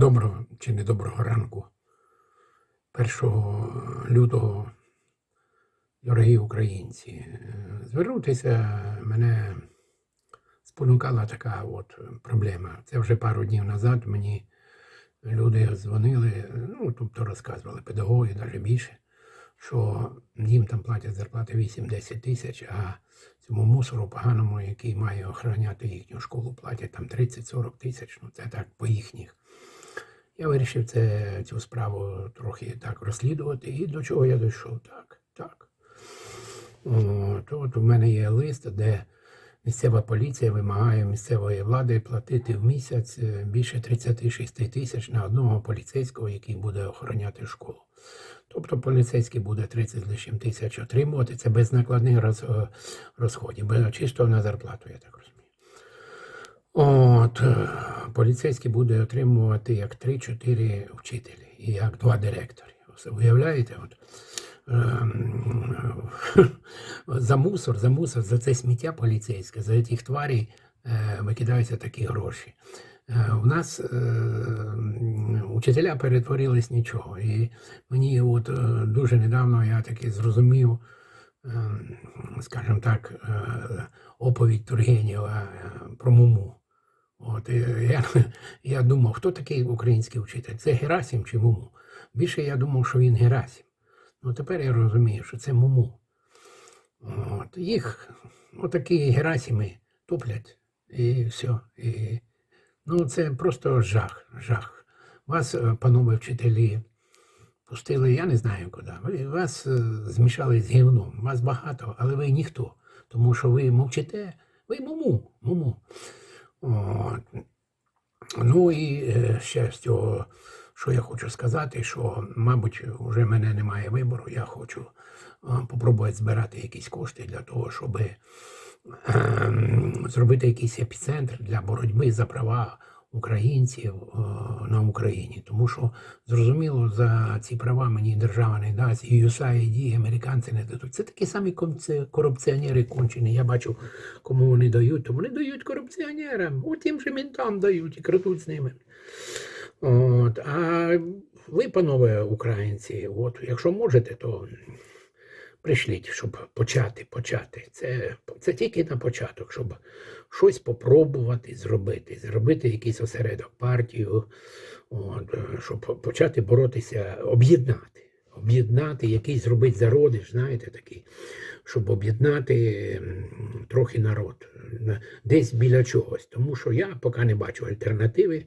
Доброго чи не доброго ранку. 1 лютого, дорогі українці, е, звернутися мене спонукала така от проблема. Це вже пару днів назад мені люди дзвонили, ну, тобто розказували педагоги, навіть більше, що їм там платять зарплати 8-10 тисяч, а цьому мусору поганому, який має охороняти їхню школу, платять там 30-40 тисяч. Ну, це так по їхніх. Я вирішив це, цю справу трохи так розслідувати. І до чого я дійшов? Так, так. От, от у мене є лист, де місцева поліція вимагає місцевої влади платити в місяць е, більше 36 тисяч на одного поліцейського, який буде охороняти школу. Тобто поліцейський буде 30 з лишнім тисяч отримувати. Це без накладних е, розходів, без чисто на зарплату, я так розумію. От, е, поліцейський буде отримувати як 3-4 вчителі і як два директори. Уявляєте, от, ем, за мусор, за мусор, за це сміття поліцейське, за тих тварей е, викидаються такі гроші. Е, У нас е, учителя перетворились нічого. І мені от е, дуже недавно я таки зрозумів, ем, скажімо так, е, оповідь Тургенєва е, про Муму. От, я, я думав, хто такий український вчитель? Це Герасим чи Муму? Більше я думав, що він Герасим. Ну тепер я розумію, що це Муму. От, їх отакі Герасими топлять і все. І, ну, це просто жах, жах. Вас, е, панове вчителі, пустили, я не знаю куди. Вас е, змішали з гівном. Вас багато, але ви ніхто. Тому що ви мовчите, ви муму, муму. От. Ну і е, ще з цього, що я хочу сказати, що, мабуть, вже мене немає вибору. Я хочу спробувати попробувати збирати якісь кошти для того, щоб ем, зробити якийсь епіцентр для боротьби за права українців е, на Україні. Тому що, зрозуміло, за ці права мені держава не дасть, і USAID, і американці не дадуть. Це такі самі корупціонери кончені. Я бачу, кому вони дають, то вони дають корупціонерам, от тим же ментам дають і крадуть з ними. От, а ви, панове українці, от, якщо можете, то прийшліть, щоб почати, почати. Це, це тільки на початок, щоб щось попробувати зробити, зробити якийсь осередок партію, от, щоб почати боротися, об'єднати. Об'єднати, якийсь зробити зародиш, знаєте, такий, щоб об'єднати трохи народ десь біля чогось. Тому що я поки не бачу альтернативи